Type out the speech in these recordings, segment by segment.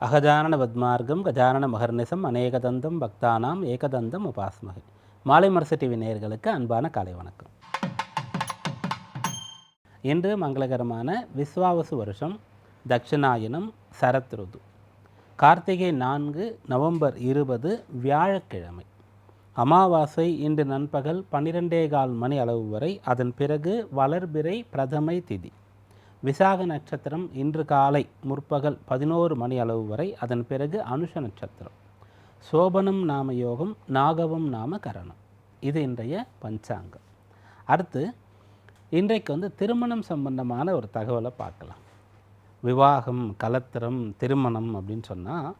அகஜானன பத்மார்க்கம் கஜானன மகர்நிசம் அநேகதந்தம் பக்தானாம் ஏகதந்தம் உபாஸ்மகை மாலை மரசு டிவி நேயர்களுக்கு அன்பான காலை வணக்கம். இன்று மங்களகரமான விஸ்வாவசு வருஷம் தட்சிணாயனம் சரத் ருது. கார்த்திகை நான்கு நவம்பர் இருபது வியாழக்கிழமை. அமாவாசை இன்று நண்பகல் பன்னிரெண்டே கால் மணி அளவு வரை அதன் பிறகு வளர்பிறை பிரதமை திதி. விசாக நட்சத்திரம் இன்று காலை முற்பகல் பதினோரு மணி அளவு வரை அதன் பிறகு அனுஷ நட்சத்திரம். சோபனம் நாம யோகம் நாகவம் நாம கரணம். இது இன்றைய பஞ்சாங்கம். அடுத்து இன்றைக்கு வந்து திருமணம் சம்பந்தமான ஒரு தகவலை பார்க்கலாம். விவாகம் கலத்திரம் திருமணம் அப்படின்னு சொன்னால்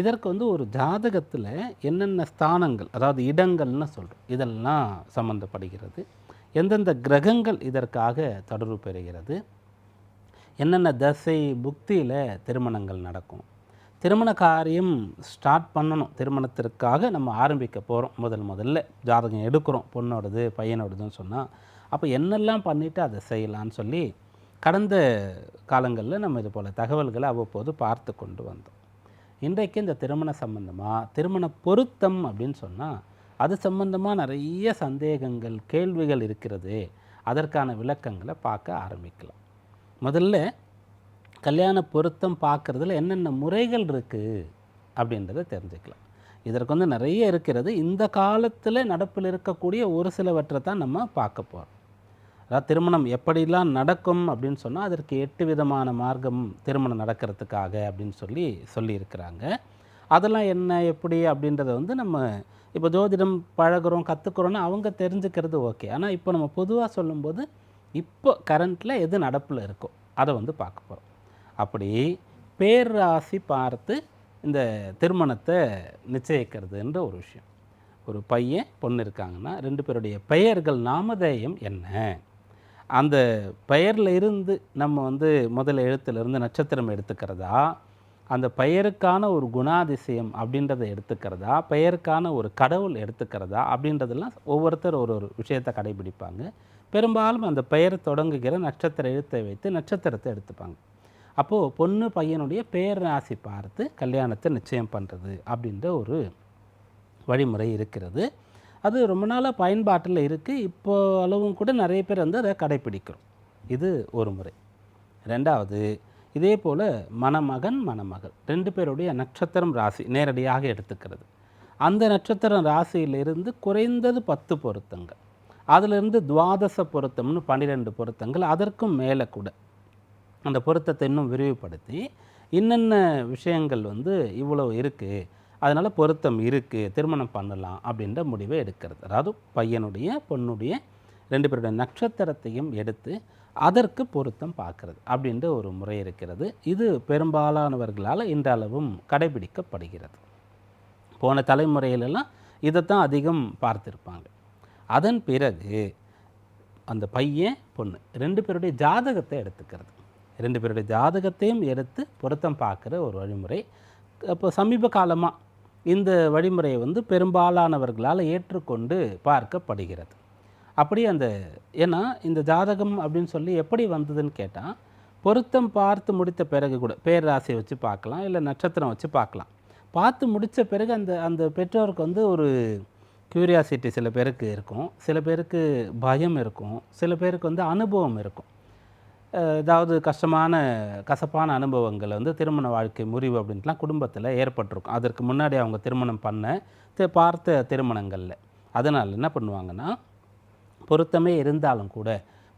இதற்கு வந்து ஒரு ஜாதகத்தில் என்னென்ன ஸ்தானங்கள் அதாவது இடங்கள்னு சொல்கிறோம் இதெல்லாம் சம்மந்தப்படுகிறது எந்தெந்த கிரகங்கள் இதற்காக தொடர்பு பெறுகிறது. என்னென்ன தசை புக்தியில் திருமணங்கள் நடக்கும்? திருமண காரியம் ஸ்டார்ட் பண்ணணும். திருமணத்திற்காக நம்ம ஆரம்பிக்க போகிறோம் முதல் முதல்ல ஜாதகம் எடுக்கிறோம். பொண்ணோடது பையனோடதுன்னு சொன்னால் அப்போ என்னெல்லாம் பண்ணிவிட்டு அதை செய்யலான்னு சொல்லி கடந்த காலங்களில் நம்ம இது போல் தகவல்களை அவ்வப்போது பார்த்து கொண்டு வந்தோம். இன்றைக்கு இந்த திருமண சம்பந்தமாக திருமண பொருத்தம் அப்படின்னு சொன்னால் அது சம்பந்தமாக நிறைய சந்தேகங்கள் கேள்விகள் இருக்கிறது. அதற்கான விளக்கங்களை பார்க்க ஆரம்பிக்கலாம். முதல்ல கல்யாண பொருத்தம் பார்க்குறதுல என்னென்ன முறைகள் இருக்குது அப்படின்றத தெரிஞ்சுக்கலாம். இதற்கு வந்து நிறைய இருக்கிறது. இந்த காலத்தில் நடப்பில் இருக்கக்கூடிய ஒரு சிலவற்றை தான் நம்ம பார்க்க போகிறோம் அதாவது திருமணம் எப்படிலாம் நடக்கும் அப்படின்னு சொன்னால் அதற்கு எட்டு விதமான மார்க்கம் திருமணம் நடக்கிறதுக்காக அப்படின்னு சொல்லி சொல்லியிருக்கிறாங்க. அதெல்லாம் என்ன எப்படி அப்படின்றத வந்து நம்ம இப்போ ஜோதிடம் பழகுறோம் கற்றுக்குறோன்னா அவங்க தெரிஞ்சுக்கிறது ஓகே. ஆனால் இப்போ நம்ம பொதுவாக சொல்லும்போது இப்போ கரண்ட்டில் எது நடப்பில் இருக்கோ அதை வந்து பார்க்க போகிறோம் அப்படி பேராசி பார்த்து இந்த திருமணத்தை நிச்சயிக்கிறதுன்ற ஒரு விஷயம். ஒரு பையன் பொண்ணு இருக்காங்கன்னா ரெண்டு பேருடைய பெயர்கள் நாமதேயம் என்ன? அந்த பெயரில் இருந்து நம்ம வந்து முதல் எழுத்துலேருந்து நட்சத்திரம் எடுத்துக்கிறதா? அந்த பெயருக்கான ஒரு குணாதிசயம் அப்படின்றத எடுத்துக்கிறதா? பெயருக்கான ஒரு கடவுள் எடுத்துக்கிறதா? அப்படின்றதெல்லாம் ஒவ்வொருத்தர் ஒரு ஒரு விஷயத்தை கடைபிடிப்பாங்க. பெரும்பாலும் அந்த பெயர் தொடங்குகிற நட்சத்திர எழுத்தை வைத்து நட்சத்திரத்தை எடுத்துப்பாங்க. அப்போது பொண்ணு பையனுடைய பெயர் ராசி பார்த்து கல்யாணத்தை நிச்சயம் பண்ணுறது அப்படின்ற ஒரு வழிமுறை இருக்கிறது. அது ரொம்ப நாளாக பயன்பாட்டில் இருக்குது இப்போ அளவும் கூட நிறைய பேர் வந்து அதை கடைப்பிடிக்கிறோம் இது ஒரு முறை. ரெண்டாவது இதே போல் மணமகன் மணமகள். ரெண்டு பேருடைய நட்சத்திரம் ராசி நேரடியாக எடுத்துக்கிறது. அந்த நட்சத்திரம் ராசியிலிருந்து குறைந்தது பத்து பொருத்தங்கள். அதிலிருந்து துவாதச பொருத்தம்னு பன்னிரெண்டு பொருத்தங்கள் அதற்கும் மேலே கூட. அந்த பொருத்தத்தை இன்னும் விரிவுபடுத்தி என்னென்ன விஷயங்கள் வந்து இவ்வளோ இருக்குது அதனால் பொருத்தம் இருக்குது திருமணம் பண்ணலாம் அப்படின்ற முடிவை எடுக்கிறது. அதாவது பையனுடைய பொண்ணுடைய ரெண்டு பேருடைய நட்சத்திரத்தையும் எடுத்து அதற்கு பொருத்தம் பார்க்கறது அப்படின்ற ஒரு முறை இருக்கிறது. இது பெரும்பாலானவர்களால் இன்றளவும் கடைபிடிக்கப்படுகிறது. போன தலைமுறையிலெல்லாம் இதைத்தான் அதிகம் பார்த்துருப்பாங்க. அதன் பிறகு அந்த பையன் பொண்ணு ரெண்டு பேருடைய ஜாதகத்தை எடுத்துக்கிறது. ரெண்டு பேருடைய ஜாதகத்தையும் எடுத்து பொருத்தம் பார்க்குற ஒரு வழிமுறை. இப்போ சமீப காலமாக இந்த வழிமுறையை வந்து பெரும்பாலானவர்களால் ஏற்றுக்கொண்டு பார்க்கப்படுகிறது. அப்படி அந்த ஏன்னா இந்த ஜாதகம் அப்படின்னு சொல்லி எப்படி வந்ததுன்னு கேட்டால் பொருத்தம் பார்த்து முடித்த பிறகு கூட பேராசையை வச்சு பார்க்கலாம் இல்லை நட்சத்திரம் வச்சு பார்க்கலாம். பார்த்து முடித்த பிறகு அந்த அந்த பெற்றோருக்கு வந்து ஒரு க்யூரியாசிட்டி சில பேருக்கு இருக்கும் சில பேருக்கு பயம் இருக்கும் சில பேருக்கு வந்து அனுபவம் இருக்கும். ஏதாவது கஷ்டமான கசப்பான அனுபவங்கள் வந்து திருமண வாழ்க்கை முறிவு அப்படின்ட்டுலாம் குடும்பத்தில் ஏற்பட்டிருக்கும். அதற்கு முன்னாடி அவங்க திருமணம் பண்ண பார்த்த திருமணங்களில். அதனால் என்ன பண்ணுவாங்கன்னா பொருத்தமே இருந்தாலும் கூட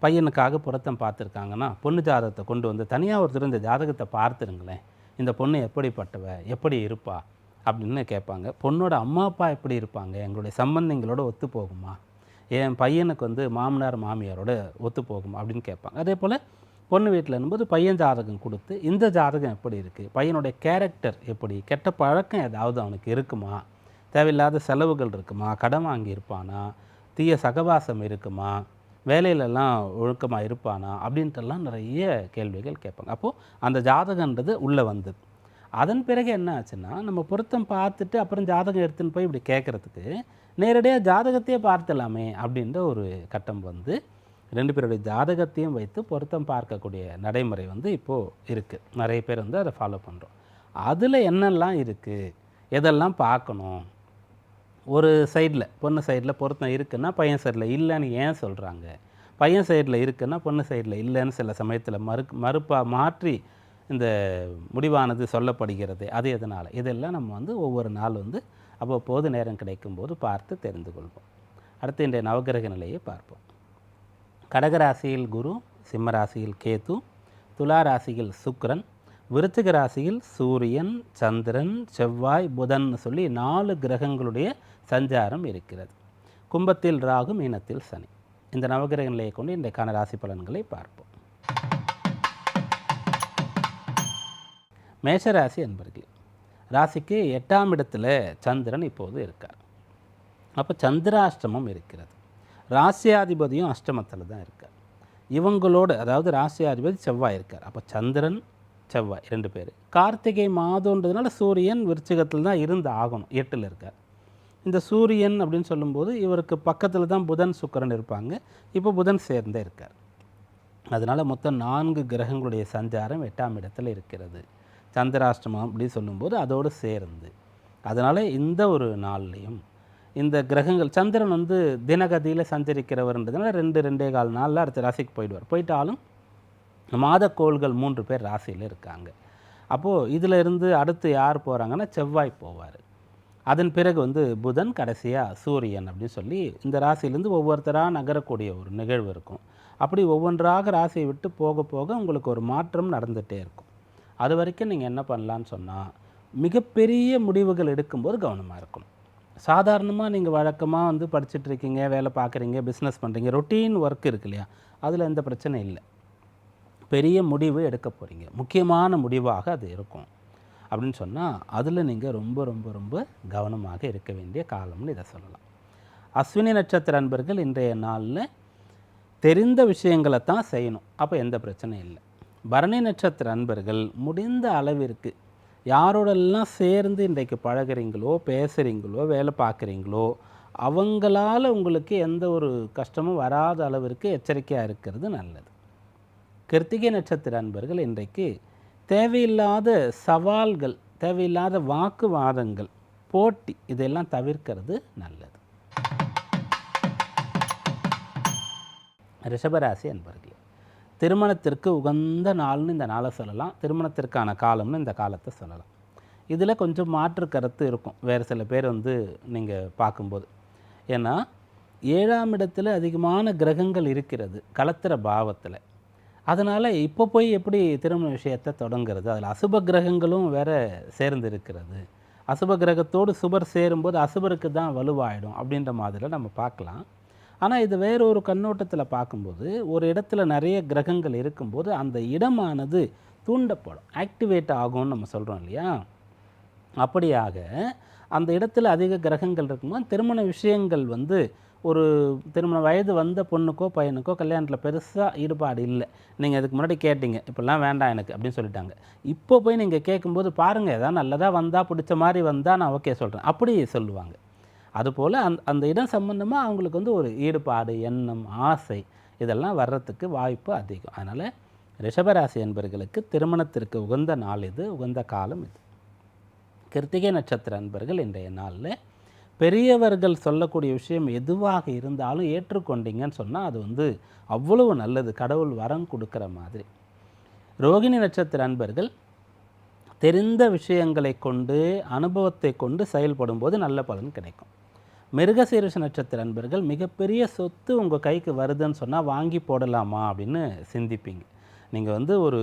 பையனுக்காக பொருத்தம் பார்த்துருக்காங்கன்னா பொண்ணு ஜாதகத்தை கொண்டு வந்து தனியாக ஒருத்தர் இந்த ஜாதகத்தை பார்த்துருங்களேன். இந்த பொண்ணு எப்படிப்பட்டவ எப்படி இருப்பா அப்படின்னு கேட்பாங்க. பொண்ணோட அம்மா அப்பா எப்படி இருப்பாங்க? எங்களுடைய சம்பந்திங்களோட ஒத்து போகுமா? என் பையனுக்கு வந்து மாமனார் மாமியாரோட ஒத்து போகுமா? அப்படின்னு கேட்பாங்க. அதே போல் பொண்ணு வீட்டில் இருக்கும்போது பையன் ஜாதகம் கொடுத்து இந்த ஜாதகம் எப்படி இருக்குது பையனுடைய கேரக்டர் எப்படி? கெட்ட பழக்கம் ஏதாவது அவனுக்கு இருக்குமா? தேவையில்லாத செலவுகள் இருக்குமா? கடன் வாங்கியிருப்பானா? தீய சகவாசம் இருக்குமா? வேலையிலலாம் ஒழுக்கமாக இருப்பானா? அப்படின்ட்டுலாம் நிறைய கேள்விகள் கேட்பாங்க. அப்போது அந்த ஜாதகன்றது உள்ளே வந்தது. அதன் பிறகு என்ன ஆச்சுன்னா நம்ம பொருத்தம் பார்த்துட்டு அப்புறம் ஜாதகம் எடுத்துன்னு போய் இப்படி கேட்குறதுக்கு நேரடியாக ஜாதகத்தையே பார்த்துலாமே அப்படின்ற ஒரு கட்டம் வந்து ரெண்டு பேருடைய ஜாதகத்தையும் வைத்து பொருத்தம் பார்க்கக்கூடிய நடைமுறை வந்து இப்போது இருக்குது நிறைய பேர் வந்து அதை ஃபாலோ பண்ணுறோம் அதில் என்னெல்லாம் இருக்குது எதெல்லாம் பார்க்கணும்? ஒரு சைடில் பொண்ணு சைடில் பொருத்தம் இருக்குன்னா பையன் சைடில் இல்லைன்னு ஏன் சொல்கிறாங்க பையன் சைடில் இருக்குன்னா பொண்ணு சைடில் இல்லைன்னு சில சமயத்தில் மறு மறுப்பாக மாற்றி இந்த முடிவானது சொல்லப்படுகிறது. அது எதனால்? இதெல்லாம் நம்ம வந்து ஒவ்வொரு நாள் வந்து அவ்வப்போது நேரம் கிடைக்கும்போது பார்த்து தெரிந்து கொள்வோம். அடுத்து இன்றைய நவகிரக நிலையை பார்ப்போம். கடகராசியில் குரு சிம்மராசியில் கேது துலா ராசியில் சுக்ரன் விருச்சிக ராசியில் சூரியன் சந்திரன் செவ்வாய் புதன் சொல்லி நாலு கிரகங்களுடைய சஞ்சாரம் இருக்கிறது. கும்பத்தில் ராகு மீனத்தில் சனி. இந்த நவகிரக நிலையை கொண்டு இன்றைக்கான ராசி பலன்களை பார்ப்போம். மேஷராசி என்பர்கள் ராசிக்கு எட்டாம் இடத்துல சந்திரன் இப்போது இருக்கார். அப்போ சந்திராஷ்டமம் இருக்கிறது. ராசியாதிபதியும் அஷ்டமத்தில் தான் இருக்கார். இவங்களோடு அதாவது ராசியாதிபதி செவ்வாய் இருக்கார். அப்போ சந்திரன் செவ்வாய் ரெண்டு பேர். கார்த்திகை மாதம்ன்றதுனால சூரியன் விருச்சிகத்தில் தான் இருந்து ஆகணும் எட்டில் இருக்கார் இந்த சூரியன் அப்படின்னு சொல்லும்போது இவருக்கு பக்கத்தில் தான் புதன் சுக்கிரன் இருப்பாங்க. இப்போ புதன் சேர்ந்தே இருக்கார். அதனால் மொத்தம் நான்கு கிரகங்களுடைய சஞ்சாரம் எட்டாம் இடத்துல இருக்கிறது. சந்திராஷ்டமம் அப்படின்னு சொல்லும்போது அதோடு சேர்ந்து. அதனால் இந்த ஒரு நாள்லையும் இந்த கிரகங்கள் சந்திரன் வந்து தினகதியில் சஞ்சரிக்கிறவர்ன்றதுனால ரெண்டு ரெண்டே கால் நாளில் அடுத்த ராசிக்கு போயிடுவார். போயிட்டாலும் மாதக்கோள்கள் மூன்று பேர் ராசியில் இருக்காங்க. அப்போது இதில் இருந்து அடுத்து யார் போகிறாங்கன்னா செவ்வாய் போவார். அதன் பிறகு வந்து புதன் கடைசியாக சூரியன் அப்படின்னு சொல்லி இந்த ராசியிலேருந்து ஒவ்வொருத்தராக நகரக்கூடிய ஒரு நிகழ்வு இருக்கும். அப்படி ஒவ்வொன்றாக ராசியை விட்டு போக போக உங்களுக்கு ஒரு மாற்றம் நடந்துகிட்டே இருக்கும். அது வரைக்கும் நீங்கள் என்ன பண்ணலான்னு சொன்னால் மிகப்பெரிய முடிவுகள் எடுக்கும்போது கவனமாக இருக்கணும். சாதாரணமாக நீங்கள் வழக்கமாக வந்து படிச்சுட்ருக்கீங்க வேலை பார்க்குறீங்க பிஸ்னஸ் பண்ணுறீங்க ரொட்டீன் ஒர்க் இருக்கு இல்லையா? அதில் எந்த பிரச்சனையும் இல்லை. பெரிய முடிவு எடுக்க போகிறீங்க முக்கியமான முடிவாக அது இருக்கும். அப்படின்னு சொன்னால் அதில் நீங்கள் ரொம்ப ரொம்ப ரொம்ப கவனமாக இருக்க வேண்டிய காலம்னு இதை சொல்லலாம். அஸ்வினி நட்சத்திர அன்பர்கள் இன்றைய நாளில் தெரிந்த விஷயங்களை தான் செய்யணும். அப்போ எந்த பிரச்சனையும் இல்லை. பரணி நட்சத்திர அன்பர்கள் முடிந்த அளவிற்கு யாரோடெல்லாம் சேர்ந்து இன்றைக்கு பழகுறீங்களோ பேசுகிறீங்களோ வேலை பார்க்குறீங்களோ அவங்களால உங்களுக்கு எந்த ஒரு கஷ்டமும் வராத அளவிற்கு எச்சரிக்கையாக இருக்கிறது நல்லது. கிருத்திகை நட்சத்திர அன்பர்கள் இன்றைக்கு தேவையில்லாத சவால்கள் தேவையில்லாத வாக்குவாதங்கள் போட்டி இதெல்லாம் தவிர்க்கிறது நல்லது. ரிஷபராசி அன்பர்களே திருமணத்திற்கு உகந்த நாள்னு இந்த நாளை சொல்லலாம். திருமணத்திற்கான காலம்னு இந்த காலத்தை சொல்லலாம். இதில் கொஞ்சம் மாற்று கருத்து இருக்கும். வேறு சில பேர் வந்து நீங்கள் பார்க்கும்போது. ஏன்னா ஏழாம் இடத்துல அதிகமான கிரகங்கள் இருக்கிறது. கலத்திர பாவத்தில். அதனால் இப்போ போய் எப்படி திருமண விஷயத்தை தொடங்குறது? அதில் அசுப கிரகங்களும் வேற சேர்ந்து இருக்கிறது அசுப கிரகத்தோடு சுபர் சேரும்போது அசுபருக்கு தான் வலுவாயிடும் அப்படின்ற மாதிரி நம்ம பார்க்கலாம். ஆனால் இது வேற ஒரு கண்ணோட்டத்தில் பார்க்கும்போது ஒரு இடத்துல நிறைய கிரகங்கள் இருக்கும்போது அந்த இடமானது தூண்டப்படும் ஆக்டிவேட் ஆகும்னு நம்ம சொல்கிறோம் இல்லையா? அப்படியாக அந்த இடத்துல அதிக கிரகங்கள் இருக்கும்போது திருமண விஷயங்கள் வந்து ஒரு திருமண வயது வந்த பொண்ணுக்கோ பையனுக்கோ கல்யாணத்தில் பெருசாக ஈடுபாடு இல்லை. நீங்கள் அதுக்கு முன்னாடி கேட்டீங்க. இப்போல்லாம் வேண்டாம் எனக்கு அப்படின்னு சொல்லிட்டாங்க. இப்போ போய் நீங்கள் கேட்கும்போது பாருங்கள் ஏதாவது நல்லதாக வந்தால் பிடிச்ச மாதிரி வந்தால் நான் ஓகே சொல்கிறேன் அப்படி சொல்லுவாங்க. அதுபோல் அந் அந்த இடம் சம்மந்தமாக அவங்களுக்கு வந்து ஒரு ஈடுபாடு எண்ணம் ஆசை இதெல்லாம் வர்றதுக்கு வாய்ப்பு அதிகம். அதனால் ரிஷபராசி என்பர்களுக்கு திருமணத்திற்கு உகந்த நாள் இது உகந்த காலம் இது. கிருத்திகை நட்சத்திர அன்பர்கள் இன்றைய நாளில் பெரியவர்கள் சொல்லக்கூடிய விஷயம் எதுவாக இருந்தாலும் ஏற்றுக்கொண்டீங்கன்னு சொன்னால் அது வந்து அவ்வளவு நல்லது. கடவுள் வரம் கொடுக்குற மாதிரி. ரோகிணி நட்சத்திர அன்பர்கள் தெரிந்த விஷயங்களை கொண்டு அனுபவத்தை கொண்டு செயல்படும் போது நல்ல பலன் கிடைக்கும். மிருகசீரிஷ நட்சத்திர அன்பர்கள் மிகப்பெரிய சொத்து உங்கள் கைக்கு வருதுன்னு சொன்னால் வாங்கி போடலாமா அப்படின்னு சிந்திப்பீங்க. நீங்கள் வந்து ஒரு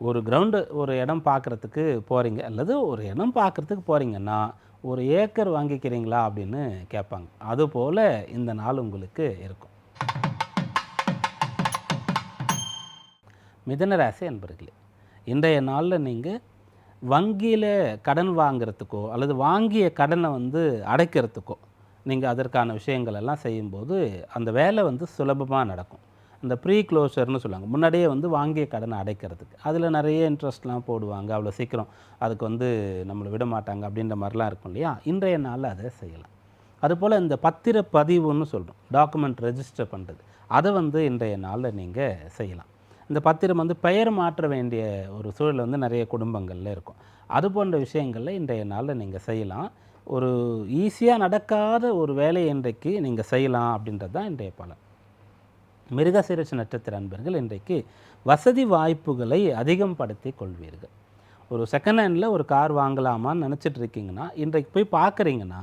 ஒரு கிரவுண்டு ஒரு இடம் பார்க்குறதுக்கு போகிறீங்க அல்லது ஒரு இடம் பார்க்குறதுக்கு போகிறீங்கன்னா ஒரு ஏக்கர் வாங்கிக்கிறீங்களா அப்படின்னு கேட்பாங்க. அதுபோல் இந்த நாள் உங்களுக்கு இருக்கும். மிதனராசி அன்பர்களே இன்றைய நாளில் நீங்கள் வங்கியில் கடன் வாங்கிறதுக்கோ அல்லது வாங்கிய கடனை வந்து அடைக்கிறதுக்கோ நீங்கள் அதற்கான விஷயங்கள் எல்லாம் செய்யும்போது அந்த வேலை வந்து சுலபமாக நடக்கும். அந்த ப்ரீ க்ளோஷர்னு சொல்லுவாங்க. முன்னாடியே வந்து வாங்கிய கடனை அடைக்கிறதுக்கு. அதில் நிறைய இன்ட்ரெஸ்ட்லாம் போடுவாங்க. அவ்வளோ சீக்கிரம் அதுக்கு வந்து நம்மளை விட மாட்டாங்க அப்படின்ற மாதிரிலாம் இருக்கும் இல்லையா? இன்றைய நாளில் அதை செய்யலாம். அதுபோல் இந்த பத்திர பதிவுன்னு சொல்கிறோம் டாக்குமெண்ட் ரெஜிஸ்டர் பண்ணுறது அதை வந்து இன்றைய நாளில் நீங்கள் செய்யலாம். இந்த பத்திரம் வந்து பெயர் மாற்ற வேண்டிய ஒரு சூழல் வந்து நிறைய குடும்பங்களில் இருக்கும். அது போன்ற விஷயங்களில் இன்றைய நாளில் நீங்கள் செய்யலாம். ஒரு ஈஸியாக நடக்காத ஒரு வேலையை இன்றைக்கு நீங்கள் செய்யலாம் அப்படின்றது தான் இன்றைய பலன். மிருகசீரஷ நட்சத்திர அன்பர்கள் இன்றைக்கு வசதி வாய்ப்புகளை அதிகப்படுத்தி கொள்வீர்கள். ஒரு செகண்ட் ஹேண்டில் ஒரு கார் வாங்கலாமான்னு நினச்சிட்டு இருக்கீங்கன்னா இன்றைக்கு போய் பார்க்குறீங்கன்னா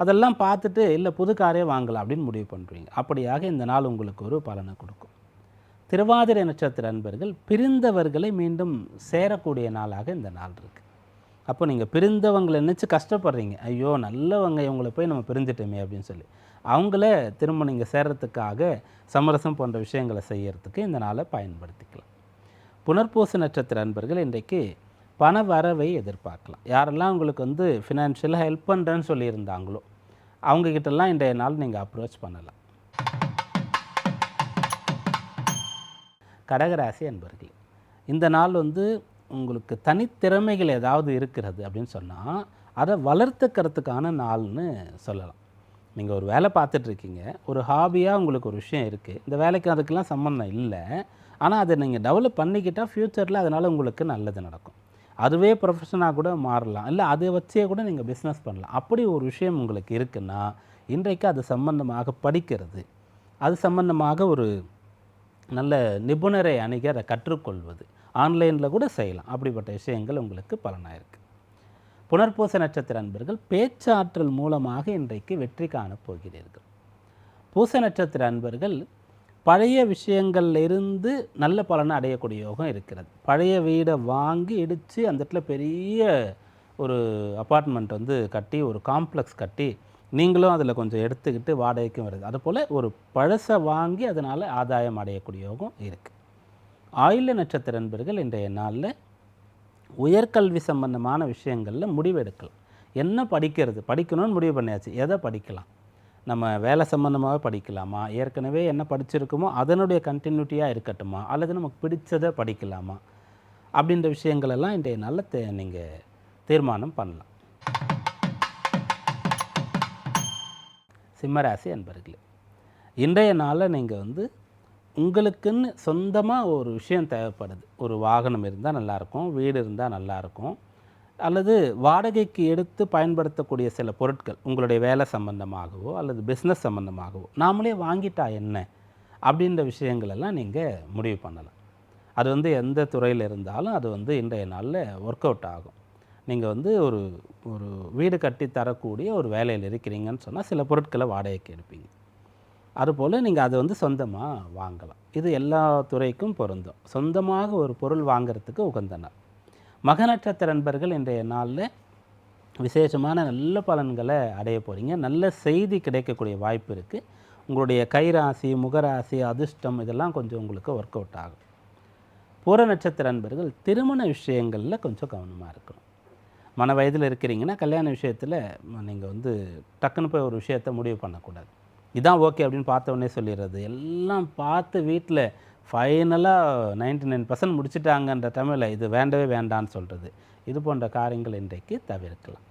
அதெல்லாம் பார்த்துட்டு இல்லை புது காரே வாங்கலாம் அப்படின்னு முடிவு பண்ணுறீங்க அப்படியாக இந்த நாள் உங்களுக்கு ஒரு பலனை கொடுக்கும். திருவாதிரை நட்சத்திர அன்பர்கள் பிரிந்தவர்களை மீண்டும் சேரக்கூடிய நாளாக இந்த நாள் இருக்குது அப்போ நீங்கள் பிரிந்தவங்களை நினச்சி கஷ்டப்படுறீங்க. ஐயோ நல்லவங்க இவங்களை போய் நம்ம பிரிஞ்சிட்டோமே அப்படின்னு சொல்லி. அவங்கள திரும்ப நீங்கள் சேர்றதுக்காக சமரசம் போன்ற விஷயங்களை செய்கிறதுக்கு இந்த நாளை பயன்படுத்திக்கலாம். புனர்பூச நட்சத்திர அன்பர்கள் இன்றைக்கு பண வரவை எதிர்பார்க்கலாம். யாரெல்லாம் உங்களுக்கு வந்து ஃபினான்ஷியலாக ஹெல்ப் பண்ணுறேன்னு சொல்லியிருந்தாங்களோ அவங்கக்கிட்டலாம் இன்றைய நாள் நீங்கள் அப்ரோச் பண்ணலாம். கடகராசி அன்பர்கள் இந்த நாள் வந்து உங்களுக்கு தனித்திறமைகள் ஏதாவது இருக்கிறது அப்படின்னு சொன்னால் அதை வளர்த்துக்கிறதுக்கான நாள்னு சொல்லலாம். நீங்கள் ஒரு வேலை பார்த்துட்ருக்கீங்க ஒரு ஹாபியாக உங்களுக்கு ஒரு விஷயம் இருக்குது இந்த வேலைக்கு அதுக்கெல்லாம் சம்மந்தம் இல்லை. ஆனால் அதை நீங்கள் டெவலப் பண்ணிக்கிட்டால் ஃப்யூச்சரில் அதனால் உங்களுக்கு நல்லது நடக்கும். அதுவே ப்ரொஃபஷனாக கூட மாறலாம். இல்லை அதை வச்சே கூட நீங்கள் பிஸ்னஸ் பண்ணலாம். அப்படி ஒரு விஷயம் உங்களுக்கு இருக்குன்னா இன்றைக்கு அது சம்பந்தமாக படிக்கிறது. அது சம்பந்தமாக ஒரு நல்ல நிபுணரை அணுகி அதை கற்றுக்கொள்வது. ஆன்லைனில் கூட செய்யலாம். அப்படிப்பட்ட விஷயங்கள் உங்களுக்கு பலனாயிருக்கு. புனர்பூச நட்சத்திர அன்பர்கள் பேச்சாற்றல் மூலமாக இன்றைக்கு வெற்றி காணப் போகிறீர்கள். பூச நட்சத்திர அன்பர்கள் பழைய விஷயங்கள்லிருந்து நல்ல பலனை அடையக்கூடிய யோகம் இருக்கிறது. பழைய வீடை வாங்கி இடித்து அந்த இடத்துல பெரிய ஒரு அப்பார்ட்மெண்ட் வந்து கட்டி ஒரு காம்ப்ளெக்ஸ் கட்டி நீங்களும் அதில் கொஞ்சம் எடுத்துக்கிட்டு வாடகைக்கும் வருது. அதுபோல் ஒரு பழசை வாங்கி அதனால் ஆதாயம் அடையக்கூடிய யோகம் இருக்குது ஆயுள நட்சத்திர அன்பர்கள் இன்றைய நாளில் உயர்கல்வி சம்பந்தமான விஷயங்களில் முடிவெடுக்கலாம் என்ன படிக்கிறது? படிக்கணும்னு முடிவு பண்ணியாச்சு. எதை படிக்கலாம்? நம்ம வேலை சம்மந்தமாக படிக்கலாமா? ஏற்கனவே என்ன படிச்சிருக்கோமோ அதனுடைய கண்டினியூட்டியாக இருக்கட்டுமா? அல்லது நமக்கு பிடிச்சதை படிக்கலாமா? அப்படின்ற விஷயங்களெல்லாம் இன்றைய நாளில் தே நீங்கள் தீர்மானம் பண்ணலாம். சிம்மராசி அன்பர்களே இன்றைய நாளில் நீங்கள் வந்து உங்களுக்குன்னு சொந்தமாக ஒரு விஷயம் தேவைப்படுது. ஒரு வாகனம் இருந்தால் நல்லாயிருக்கும் வீடு இருந்தால் நல்லாயிருக்கும். அல்லது வாடகைக்கு எடுத்து பயன்படுத்தக்கூடிய சில பொருட்கள் உங்களுடைய வேலை சம்பந்தமாகவோ அல்லது பிஸ்னஸ் சம்மந்தமாகவோ நாமளே வாங்கிட்டா என்ன அப்படின்ற விஷயங்களெல்லாம் நீங்கள் முடிவு பண்ணலாம். அது வந்து எந்த துறையில் இருந்தாலும் அது வந்து இன்றைய நாளில் ஒர்க் அவுட் ஆகும். நீங்கள் வந்து ஒரு ஒரு வீடு கட்டி தரக்கூடிய ஒரு வேலையில் இருக்கிறீங்கன்னு சொன்னால் சில பொருட்களை வாடகைக்கு எடுப்பீங்க. அதுபோல் நீங்கள் அதை வந்து சொந்தமாக வாங்கலாம். இது எல்லா துறைக்கும் பொருந்தும். சொந்தமாக ஒரு பொருள் வாங்குறதுக்கு உகந்த நாள் மக நட்சத்திர நண்பர்கள் இன்றைய நாளில் விசேஷமான நல்ல பலன்களை அடைய போகிறீங்க நல்ல செய்தி கிடைக்கக்கூடிய வாய்ப்பு இருக்குது உங்களுடைய கைராசி முகராசி அதிர்ஷ்டம் இதெல்லாம் கொஞ்சம் உங்களுக்கு ஒர்க் அவுட் ஆகும். பூர நட்சத்திர நண்பர்கள் திருமண விஷயங்களில் கொஞ்சம் கவனமாக இருக்கணும். மன வயதில் இருக்கிறீங்கன்னா கல்யாண விஷயத்தில் நீங்கள் வந்து டக்குன்னு போய் ஒரு விஷயத்தை முடிவு பண்ணக்கூடாது. இதான் ஓகே அப்படின்னு பார்த்த உடனே சொல்லிடுறது. எல்லாம் பார்த்து வீட்டில் ஃபைனலாக நைன்டி நைன் பர்சன்ட் முடிச்சுட்டாங்கன்ற தமிழில் இது வேண்டவே வேண்டான்னு சொல்கிறது இது போன்ற காரியங்கள் இன்றைக்கு தவிர்க்கலாம்.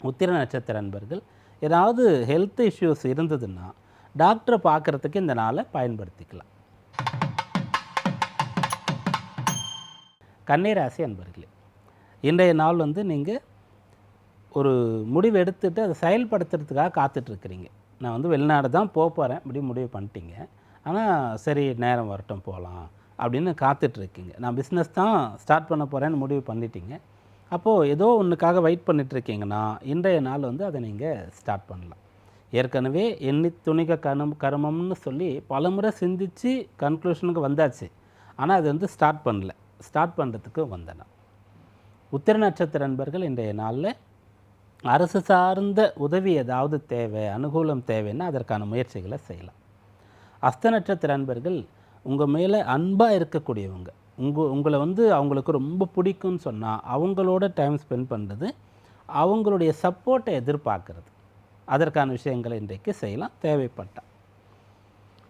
உத்திர நட்சத்திர நண்பர்கள் ஏதாவது ஹெல்த் இஷ்யூஸ் இருந்ததுன்னா டாக்டரை பார்க்குறதுக்கு இந்த நாளை பயன்படுத்திக்கலாம். கன்னிராசி அன்பர்களே இன்றைய நாள் வந்து நீங்கள் ஒரு முடிவு எடுத்துகிட்டு அதை செயல்படுத்துறதுக்காக காத்துட்ருக்கிறீங்க நான் வந்து வெளிநாடு தான் போக போகிறேன் இப்படி முடிவு பண்ணிட்டீங்க. ஆனால் சரி நேரம் வரட்டும் போகலாம் அப்படின்னு காத்துட்ருக்கீங்க. நான் பிஸ்னஸ் தான் ஸ்டார்ட் பண்ண போகிறேன்னு முடிவு பண்ணிட்டீங்க. அப்போது ஏதோ ஒன்றுக்காக வெயிட் பண்ணிகிட்ருக்கீங்கன்னா இன்றைய நாள் வந்து அதை நீங்கள் ஸ்டார்ட் பண்ணலாம். ஏற்கனவே எண்ணி துணிக கணம் கருமம்னு சொல்லி பலமுறை சிந்தித்து கன்க்ளூஷனுக்கு வந்தாச்சு. ஆனால் அது வந்து ஸ்டார்ட் பண்ணல. ஸ்டார்ட் பண்ணுறதுக்கு வந்தேன். உத்திர நட்சத்திர நண்பர்கள் இன்றைய நாளில் அரசு சார்ந்த உதவி ஏதாவது தேவை அனுகூலம் தேவைன்னா அதற்கான முயற்சிகளை செய்யலாம். அஸ்த நட்சத்திர நண்பர்கள் உங்கள் மேலே அன்பாக இருக்கக்கூடியவங்க உங்கள் உங்களை வந்து அவங்களுக்கு ரொம்ப பிடிக்கும்னு சொன்னால் அவங்களோட டைம் ஸ்பெண்ட் பண்ணுறது அவங்களுடைய சப்போர்ட்டை எதிர்பார்க்கறது. அதற்கான விஷயங்களை இன்றைக்கு செய்யலாம் தேவைப்பட்டால்.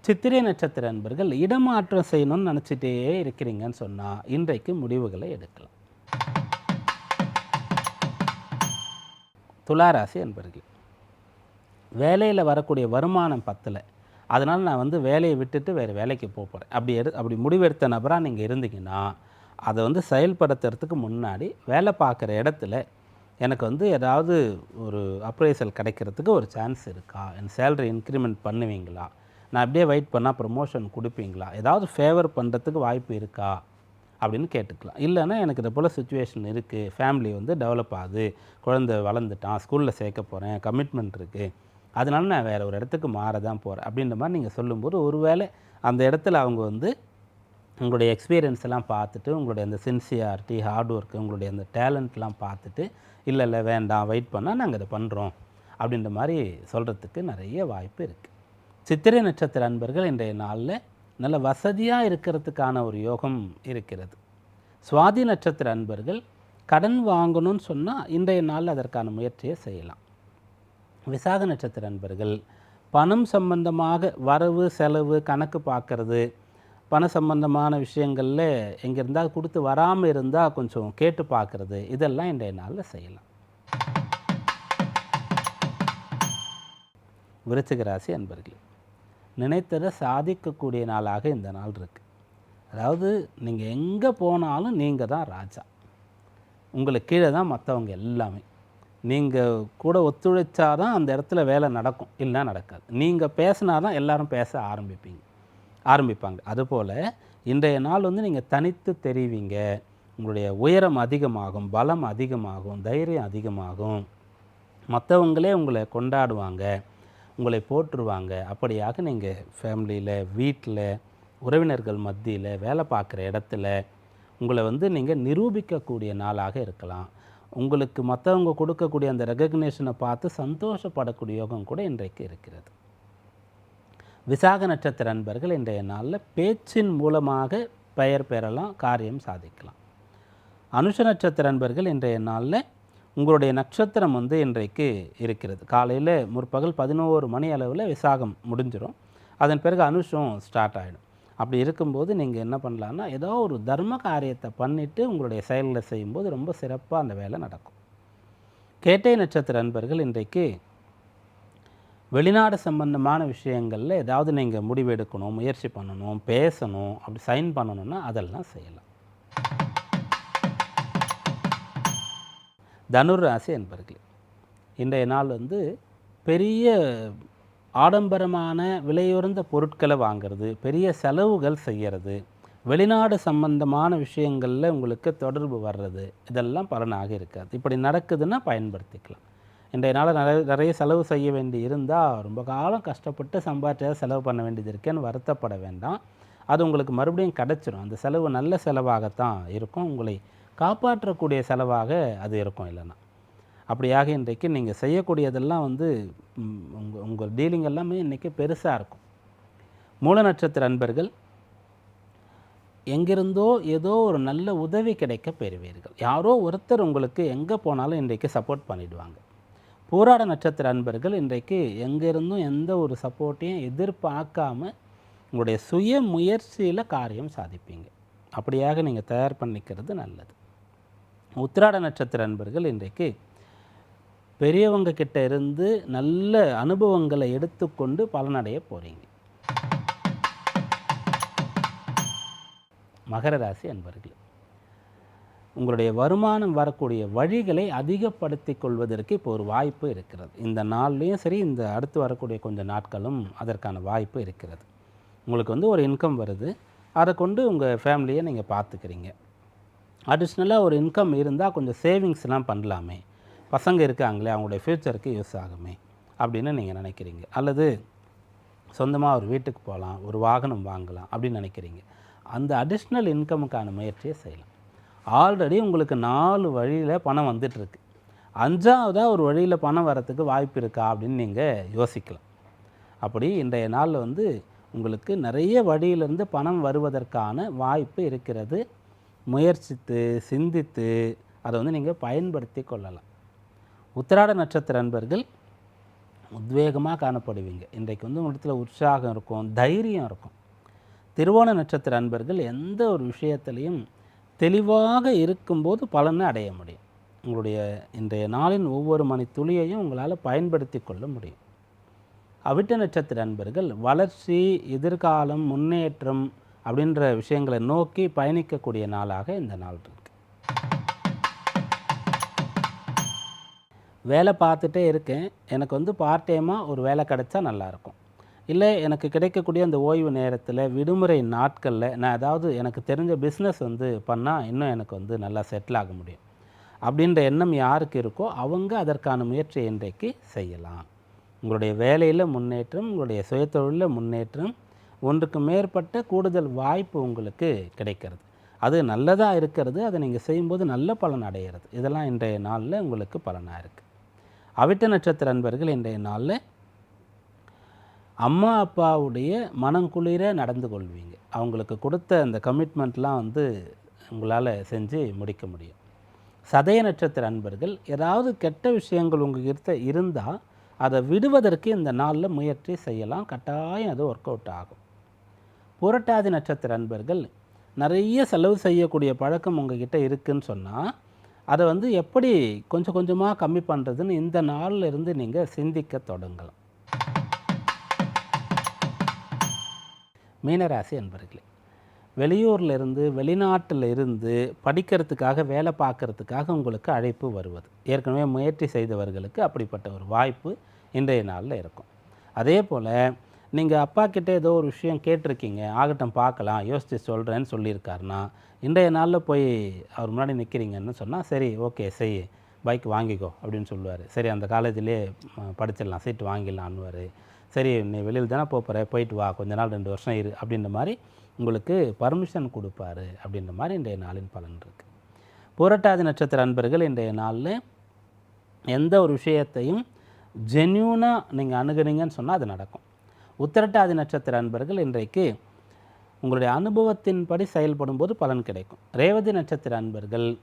சித்திரை நட்சத்திர நண்பர்கள் இடமாற்றம் செய்யணும்னு நினச்சிட்டே இருக்கிறீங்கன்னு சொன்னால் இன்றைக்கு முடிவுகளை எடுக்கலாம். துளாராசி அன்பர்கள் வேலையில் வரக்கூடிய வருமானம் பத்தில். அதனால் நான் வந்து வேலையை விட்டுட்டு வேறு வேலைக்கு போக போகிறேன் அப்படி எடு அப்படி முடிவெடுத்த நபராக நீங்கள் இருந்தீங்கன்னா அதை வந்து செயல்படுத்துறதுக்கு முன்னாடி வேலை பார்க்குற இடத்துல எனக்கு வந்து ஏதாவது ஒரு அப்ரைசல் கிடைக்கிறதுக்கு ஒரு சான்ஸ் இருக்கா? என் சேலரி இன்க்ரிமெண்ட் பண்ணுவீங்களா? நான் அப்படியே வெயிட் பண்ணால் ப்ரமோஷன் கொடுப்பீங்களா? ஏதாவது ஃபேவர் பண்ணுறதுக்கு வாய்ப்பு இருக்கா? அப்படின்னு கேட்டுக்கலாம். இல்லைன்னா எனக்கு இது போல் சுச்சுவேஷன் இருக்குது ஃபேமிலி வந்து டெவலப் ஆகுது. குழந்தை வளர்ந்துட்டான். ஸ்கூலில் சேர்க்க போகிறேன் கமிட்மெண்ட் இருக்குது அதனால நான் வேறு ஒரு இடத்துக்கு மாற தான் போகிறேன் அப்படின்ற மாதிரி நீங்கள் சொல்லும்போது ஒருவேளை அந்த இடத்துல அவங்க வந்து உங்களுடைய எக்ஸ்பீரியன்ஸ் எல்லாம் பார்த்துட்டு உங்களுடைய அந்த சின்சியாரிட்டி ஹார்ட் ஒர்க்கு உங்களுடைய அந்த டேலண்ட்லாம் பார்த்துட்டு இல்லை இல்லை வேண்டாம் வெயிட் பண்ணால் நாங்கள் இதை பண்ணுறோம் அப்படின்ற மாதிரி சொல்கிறதுக்கு நிறைய வாய்ப்பு இருக்குது சித்திரை நட்சத்திர அன்பர்கள் இன்றைய நாளில் நல்ல வசதியாக இருக்கிறதுக்கான ஒரு யோகம் இருக்கிறது. சுவாதி நட்சத்திர அன்பர்கள் கடன் வாங்கணும்னு சொன்னால் இன்றைய நாளில் அதற்கான முயற்சியை செய்யலாம். விசாக நட்சத்திர அன்பர்கள் பணம் சம்பந்தமாக வரவு செலவு கணக்கு பார்க்கறது பண சம்பந்தமான விஷயங்களில் எங்கே இருந்தால் கொடுத்து வராமல் இருந்தால் கொஞ்சம் கேட்டு பார்க்குறது இதெல்லாம் இன்றைய நாளில் செய்யலாம். விருச்சிக ராசி அன்பர்களே நினைத்ததை சாதிக்கக்கூடிய நாளாக இந்த நாள் இருக்குது அதாவது நீங்கள் எங்கே போனாலும் நீங்கள் தான் ராஜா. உங்களுக்கு கீழே தான் மற்றவங்க எல்லாமே. நீங்கள் கூட ஒத்துழைச்சா தான் அந்த இடத்துல வேலை நடக்கும். இல்லைனா நடக்காது. நீங்கள் பேசினா தான் எல்லாரும் பேச ஆரம்பிப்பீங்க. ஆரம்பிப்பாங்க. அதுபோல் இன்றைய நாள் வந்து நீங்கள் தனித்து தெரிவிங்க. உங்களுடைய உயரம் அதிகமாகும் பலம் அதிகமாகும் தைரியம் அதிகமாகும். மற்றவங்களே உங்களை கொண்டாடுவாங்க. உங்களை போற்றுவாங்க. அப்படியாக நீங்கள் ஃபேமிலியில் வீட்டில் உறவினர்கள் மத்தியில் வேலை பார்க்குற இடத்துல உங்களை வந்து நீங்கள் நிரூபிக்கக்கூடிய நாளாக இருக்கலாம். உங்களுக்கு மற்றவங்க கொடுக்கக்கூடிய அந்த ரெகக்னேஷனை பார்த்து சந்தோஷப்படக்கூடிய யோகம் கூட இன்றைக்கு இருக்கிறது. விசாக நட்சத்திர அன்பர்கள் இன்றைய நாளில் பேச்சின் மூலமாக பெயர் பெறலாம் காரியம் சாதிக்கலாம். அனுஷ நட்சத்திர அன்பர்கள் இன்றைய நாளில் உங்களுடைய நட்சத்திரம் வந்து இன்றைக்கு இருக்கிறது. காலையில் முற்பகல் பதினோரு மணி அளவில் விசாகம் முடிஞ்சிடும் அதன் பிறகு அனுஷம் ஸ்டார்ட் ஆகிடும் அப்படி இருக்கும்போது நீங்கள் என்ன பண்ணலான்னா ஏதோ ஒரு தர்ம காரியத்தை பண்ணிவிட்டு உங்களுடைய செயல்களை செய்யும்போது ரொம்ப சிறப்பாக அந்த வேலை நடக்கும். கேட்டை நட்சத்திர அன்பர்கள் இன்றைக்கு வெளிநாடு சம்பந்தமான விஷயங்களில் ஏதாவது நீங்கள் முடிவெடுக்கணும் முயற்சி பண்ணணும் பேசணும் அப்படி சைன் பண்ணணும்னா அதெல்லாம் செய்யலாம். தனுர் ராசி என்பர்களே இன்றைய நாள் வந்து பெரிய ஆடம்பரமான விலையுறந்த பொருட்களை வாங்கிறது பெரிய செலவுகள் செய்கிறது வெளிநாடு சம்பந்தமான விஷயங்களில் உங்களுக்கு தொடர்பு வர்றது இதெல்லாம் பலனாக இருக்காது. இப்படி நடக்குதுன்னா பயன்படுத்திக்கலாம். இன்றைய நாள் நிறைய நிறைய செலவு செய்ய வேண்டி இருந்தால் ரொம்ப காலம் கஷ்டப்பட்டு சம்பாதிச்சதை செலவு பண்ண வேண்டியது இருக்கேன்னு வருத்தப்பட வேண்டாம். அது உங்களுக்கு மறுபடியும் கிடச்சிரும். அந்த செலவு நல்ல செலவாகத்தான் இருக்கும். உங்களை காப்பாற்றக்கூடிய செலவாக அது இருக்கும் இல்லைன்னா. அப்படியாக இன்றைக்கு நீங்கள் செய்யக்கூடியதெல்லாம் வந்து உங்கள் உங்கள் டீலிங் எல்லாமே இன்றைக்கி பெருசாக இருக்கும். மூல நட்சத்திர அன்பர்கள் எங்கிருந்தோ ஏதோ ஒரு நல்ல உதவி கிடைக்க பெறுவீர்கள். யாரோ ஒருத்தர் உங்களுக்கு எங்கே போனாலும் இன்றைக்கு சப்போர்ட் பண்ணிவிடுவாங்க போராட நட்சத்திர அன்பர்கள் இன்றைக்கு எங்கேருந்தும் எந்த ஒரு சப்போர்ட்டையும் எதிர்பார்க்காம உங்களுடைய சுய முயற்சியில் காரியம் சாதிப்பீங்க. அப்படியாக நீங்கள் தயார் பண்ணிக்கிறது நல்லது. உத்திராட நட்சத்திர அன்பர்கள் இன்றைக்கு பெரியவங்க கிட்ட இருந்து நல்ல அனுபவங்களை எடுத்துக்கொண்டு பலனடைய போகிறீங்க மகர ராசி அன்பர்கள் உங்களுடைய வருமானம் வரக்கூடிய வழிகளை அதிகப்படுத்தி கொள்வதற்கு இப்போ ஒரு வாய்ப்பு இருக்கிறது. இந்த நாள்லேயும் சரி இந்த அடுத்து வரக்கூடிய கொஞ்சம் நாட்களும் அதற்கான வாய்ப்பு இருக்கிறது. உங்களுக்கு வந்து ஒரு இன்கம் வருது. அதை கொண்டு உங்கள் ஃபேமிலியை நீங்கள் பார்த்துக்கிறீங்க. அடிஷ்னலாக ஒரு இன்கம் இருந்தால் கொஞ்சம் சேவிங்ஸ்லாம் பண்ணலாமே. பசங்க இருக்காங்களே அவங்களுடைய ஃப்யூச்சருக்கு யூஸ் ஆகுமே அப்படின்னு நீங்கள் நினைக்கிறீங்க. அல்லது சொந்தமாக ஒரு வீட்டுக்கு போகலாம் ஒரு வாகனம் வாங்கலாம் அப்படின்னு நினைக்கிறீங்க. அந்த அடிஷ்னல் இன்கமுக்கான முயற்சியை செய்யலாம். ஆல்ரெடி உங்களுக்கு நாலு வழியில் பணம் வந்துட்டுருக்கு. அஞ்சாவதாக ஒரு வழியில் பணம் வரத்துக்கு வாய்ப்பு இருக்கா அப்படின்னு நீங்கள் யோசிக்கலாம். அப்படி இன்றைய நாளில் வந்து உங்களுக்கு நிறைய வழியிலிருந்து பணம் வருவதற்கான வாய்ப்பு இருக்கிறது. முயற்சித்து சிந்தித்து அதை வந்து நீங்கள் பயன்படுத்தி கொள்ளலாம். உத்திராட நட்சத்திர அன்பர்கள் உத்வேகமாக காணப்படுவீங்க. இன்றைக்கு வந்து உங்களிடத்தில் உற்சாகம் இருக்கும் தைரியம் இருக்கும். திருவோண நட்சத்திர அன்பர்கள் எந்த ஒரு விஷயத்திலையும் தெளிவாக இருக்கும்போது பலனை அடைய முடியும். உங்களுடைய இன்றைய நாளின் ஒவ்வொரு மணி துளியையும் உங்களால் பயன்படுத்தி கொள்ள முடியும். அவிட்ட நட்சத்திர அன்பர்கள் வளர்ச்சி எதிர்காலம் முன்னேற்றம் அப்படின்ற விஷயங்களை நோக்கி பயணிக்கக்கூடிய நாளாக இந்த நாள் இருக்கு. வேலை பார்த்துட்டே இருக்கேன். எனக்கு வந்து பார்ட் டைமாக ஒரு வேலை கிடைச்சா நல்லாயிருக்கும் இல்லை எனக்கு கிடைக்கக்கூடிய அந்த ஓய்வு நேரத்தில் விடுமுறை நாட்களில் நான் ஏதாவது எனக்கு தெரிஞ்ச பிஸ்னஸ் வந்து பண்ணால் இன்னும் எனக்கு வந்து நல்லா செட்டில் ஆக முடியும். அப்படின்ற எண்ணம் யாருக்கு இருக்கோ அவங்க அதற்கான முயற்சியை இன்றைக்கு செய்யலாம். உங்களுடைய வேலையில் முன்னேற்றம் உங்களுடைய சுயத்தொழிலில் முன்னேற்றம் ஒன்றுக்கு மேற்பட்ட கூடுதல் வாய்ப்பு உங்களுக்கு கிடைக்கிறது. அது நல்லதாக இருக்கிறது அதை நீங்கள் செய்யும்போது நல்ல பலன் அடைகிறது இதெல்லாம் இன்றைய நாளில் உங்களுக்கு பலனாக இருக்குது அவிட்ட நட்சத்திர அன்பர்கள் இன்றைய நாளில் அம்மா அப்பாவுடைய மனங்குளிர நடந்து கொள்வீங்க. அவங்களுக்கு கொடுத்த அந்த கமிட்மெண்ட்லாம் வந்து உங்களால் செஞ்சு முடிக்க முடியும். சதய நட்சத்திர அன்பர்கள் ஏதாவது கெட்ட விஷயங்கள் உங்ககிட்ட இருந்தால் அதை விடுவதற்கு இந்த நாளில் முயற்சி செய்யலாம். கட்டாயம் அது ஒர்க் அவுட் ஆகும். புரட்டாதி நட்சத்திர அன்பர்கள் நிறைய செலவு செய்யக்கூடிய பழக்கம் உங்ககிட்ட இருக்குன்னு சொன்னால் அதை வந்து எப்படி கொஞ்சம் கொஞ்சமாக கம்மி பண்ணுறதுன்னு இந்த நாளில் இருந்து நீங்கள் சிந்திக்க தொடங்கலாம். மீனராசி அன்பர்களே வெளியூரில் இருந்து வெளிநாட்டில் இருந்து படிக்கிறதுக்காக வேலை பார்க்கறதுக்காக உங்களுக்கு அழைப்பு வருவது. ஏற்கனவே முயற்சி செய்தவர்களுக்கு அப்படிப்பட்ட ஒரு வாய்ப்பு இன்றைய நாளில் இருக்கும். அதே போல் நீங்கள் அப்பா கிட்டே ஏதோ ஒரு விஷயம் கேட்டிருக்கீங்க ஆகட்டும் பார்க்கலாம் யோசித்து சொல்கிறேன்னு சொல்லியிருக்காருனா இன்றைய நாளில் போய் அவர் முன்னாடி நிற்கிறீங்கன்னு சொன்னால் சரி ஓகே செய் பைக் வாங்கிக்கோ அப்படின்னு சொல்லுவார். சரி அந்த காலேஜ்லேயே படிச்சிடலாம் சீட்டு வாங்கிடலான்னுவார். சரி நீ வெளியில் தானே போகிற போயிட்டு வா கொஞ்ச நாள் ரெண்டு வருஷம் இரு அப்படின்ற மாதிரி உங்களுக்கு பர்மிஷன் கொடுப்பாரு அப்படின்ற மாதிரி இன்றைய நாளின் பலன் இருக்குது புரட்டாதி நட்சத்திர அன்பர்கள் இன்றைய நாளில் எந்த ஒரு விஷயத்தையும் ஜென்யூனாக நீங்கள் அணுகுனீங்கன்னு சொன்னால் அது நடக்கும். உத்திரட்டாதி நட்சத்திர அன்பர்கள் இன்றைக்கு உங்களுடைய அனுபவத்தின்படி செயல்படும் போது பலன் கிடைக்கும். ரேவதி நட்சத்திர அன்பர்கள்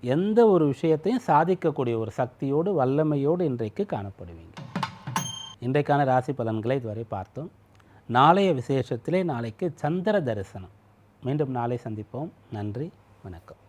எந்த ஒரு விஷயத்தையும் சாதிக்கக்கூடிய ஒரு சக்தியோடு வல்லமையோடு இன்றைக்கு காணப்படுவீங்க. இன்றைக்கான ராசி பலன்களை இதுவரை பார்த்தோம். நாளைய விசேஷத்திலே நாளைக்கு சந்திர தரிசனம். மீண்டும் நாளை சந்திப்போம். நன்றி வணக்கம்.